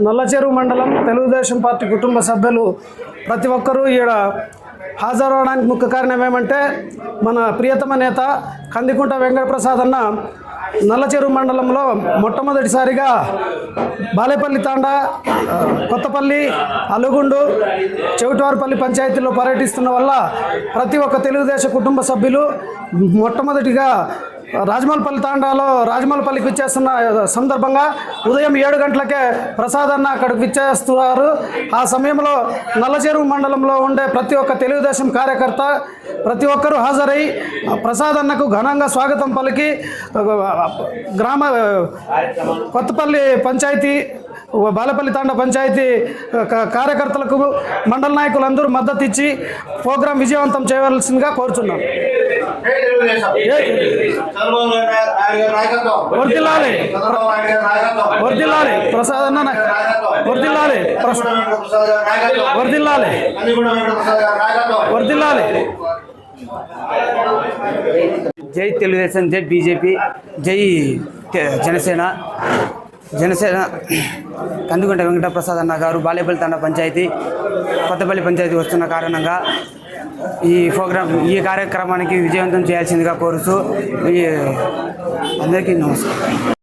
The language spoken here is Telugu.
నల్లచెరువు మండలం తెలుగుదేశం పార్టీ కుటుంబ సభ్యులు ప్రతి ఒక్కరూ ఈడ హాజరవడానికి ముఖ్య కారణం ఏమంటే మన ప్రియతమ నేత కందికుంట వెంకటప్రసాద్ అన్న నల్లచెరువు మండలంలో మొట్టమొదటిసారిగా బాలేపల్లి తాండా కొత్తపల్లి అలుగుండు చెవిటివారిపల్లి పంచాయతీలో పర్యటిస్తున్న వల్ల ప్రతి ఒక్క తెలుగుదేశం కుటుంబ సభ్యులు మొట్టమొదటిగా రాజమౌళిపల్లి తాండాలో రాజమౌళిపల్లికి విచ్చేస్తున్న సందర్భంగా ఉదయం ఏడు గంటలకే ప్రసాదాన్ని అక్కడికి విచ్చేస్తున్నారు. ఆ సమయంలో నల్లచెరువు మండలంలో ఉండే ప్రతి ఒక్క తెలుగుదేశం కార్యకర్త ప్రతి ఒక్కరూ హాజరై ప్రసాదన్నకు ఘనంగా స్వాగతం పలికి గ్రామ కొత్తపల్లి పంచాయతీ బాలపల్లి తాండ పంచాయతీ కార్యకర్తలకు మండల నాయకులందరూ మద్దతు ఇచ్చి ప్రోగ్రాం విజయవంతం చేయవలసిందిగా కోరుచున్నాను. నాయకత్వం. వర్ధిల్లాలి ప్రసాద్ అన్న గారి నాయకత్వం. వర్ధిల్లాలి జై తెలుగుదేశం జై బీజేపీ జై జనసేన. జనసేన కందుకుంట వెంకటప్రసాద్ అన్న గారు బాలేపల్లి తండ పంచాయతీ కొత్తపల్లి పంచాయతీ వస్తున్న కారణంగా ఈ ప్రోగ్రాం ఈ కార్యక్రమానికి విజయవంతం చేయాల్సిందిగా కోరుతూ ఈ అందరికీ నమస్కారం.